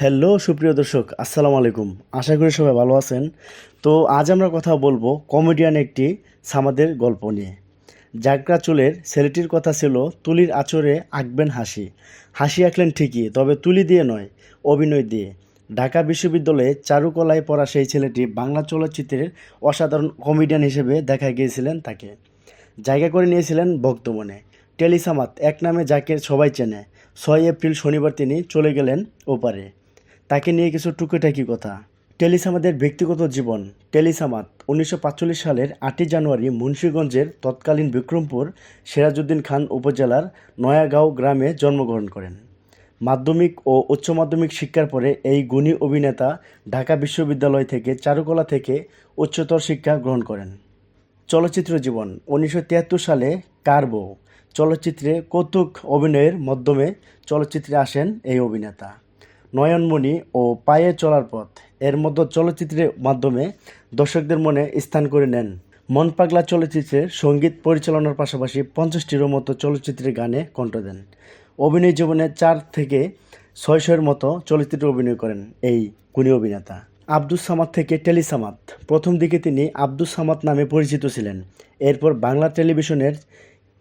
Hello, সুপ্রিয় দর্শক, আসসালামু আলাইকুম। আশা করি সবাই ভালো আছেন। তো আজ আমরা কথা বলব কমেডিয়ান একটি সামাদের গল্প নিয়ে। জাগরা চুলের ছেলেটির কথা ছিল, তুলির আচরে আঁকবেন হাসি। হাসি আঁকলেন ঠিকই, তবে তুলি দিয়ে নয়, অভিনয় দিয়ে। ঢাকা বিশ্ববিদ্যালয়ে চারুকলায় পড়া সেই ছেলেটি বাংলা চলচ্চিত্রের অসাধারণ কমেডিয়ান হিসেবে দেখা গিয়েছিলেন তাকে। জায়গা করে নিয়েছিলেন বক্তমনে টেলিসামাত, এক নামে যাকে সবাই চেনে, ছয় এপ্রিল শনিবার তিনি চলে গেলেন ওপারে। তাকে নিয়ে কিছু টুকিটাকি কথা। টেলিসামাদের ব্যক্তিগত জীবন। টেলিসামাত উনিশশো সালের আটই জানুয়ারি মুন্সীগঞ্জের তৎকালীন বিক্রমপুর সিরাজউদ্দিন খান উপজেলার নয়াগাঁও গ্রামে জন্মগ্রহণ করেন। মাধ্যমিক ও উচ্চ মাধ্যমিক শিক্ষার পরে এই গুণী অভিনেতা ঢাকা বিশ্ববিদ্যালয় থেকে চারুকলা থেকে উচ্চতর শিক্ষা গ্রহণ করেন। চলচ্চিত্র জীবন, উনিশশো তিয়াত্তর সালে কার বউ চলচ্চিত্রে কৌতুক অভিনয়ের মাধ্যমে চলচ্চিত্রে আসেন এই অভিনেতা। নয়নমণি ও পায়ে চলার পথ। এর মধ্যে চলচ্চিত্রের মাধ্যমে দর্শকদের মনে স্থান করে নেন। মন পাগলা চলচ্চিত্রের সংগীত পরিচালনার পাশাপাশি পঞ্চাশটিরও মতো চলচ্চিত্রের গানে কণ্ঠ দেন। অভিনয় জীবনে চার থেকে ছয়শোর মতো চলচ্চিত্রে অভিনয় করেন এই গুণী অভিনেতা। আব্দুস সামাদ থেকে টেলিসামাদ প্রথম দিকে তিনি আব্দুস সামাদ নামে পরিচিত ছিলেন। এরপর বাংলা টেলিভিশনের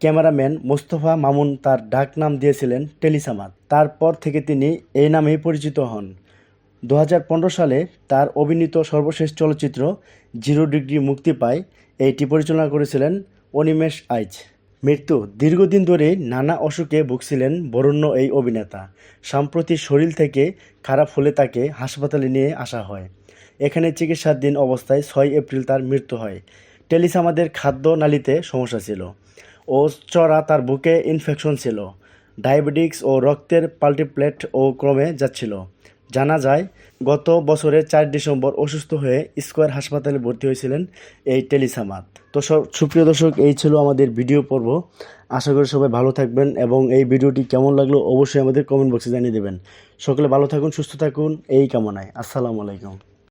ক্যামেরাম্যান মোস্তফা মামুন তার ডাক নাম দিয়েছিলেন টেলিসামাদ। তারপর থেকে তিনি এই নামেই পরিচিত হন। দু হাজার পনেরো সালে তার অভিনীত সর্বশেষ চলচ্চিত্র জিরো ডিগ্রি মুক্তি পায়, এইটি পরিচালনা করেছিলেন অনিমেষ আইচ। মৃত্যু দীর্ঘদিন ধরে নানা অসুখে ভুগছিলেন বরণ্য এই অভিনেতা। সাম্প্রতি শরীর থেকে খারাপ হলে তাকে হাসপাতালে নিয়ে আসা হয়। এখানে চিকিৎসাধীন অবস্থায় ছয় এপ্রিল তার মৃত্যু হয়। টেলিসামাদের খাদ্য নালীতে সমস্যা ছিল। ও চড়া তার বুকে ইনফেকশন ছিল। ডায়াবেটিক্স ও রক্তের পাল্টিপ্লেট ও ক্রমে যাচ্ছিল। জানা যায়, গত বছরের চার ডিসেম্বর অসুস্থ হয়ে স্কোয়ার হাসপাতালে ভর্তি হয়েছিলেন এই টেলিসামাত তো সব, সুপ্রিয় দর্শক, এই ছিল আমাদের ভিডিও পর্ব। আশা করি সবাই ভালো থাকবেন এবং এই ভিডিওটি কেমন লাগল অবশ্যই আমাদের কমেন্ট বক্সে জানিয়ে দেবেন। সকলে ভালো থাকুন, সুস্থ থাকুন, এই কামনায়। আসসালামু আলাইকুম।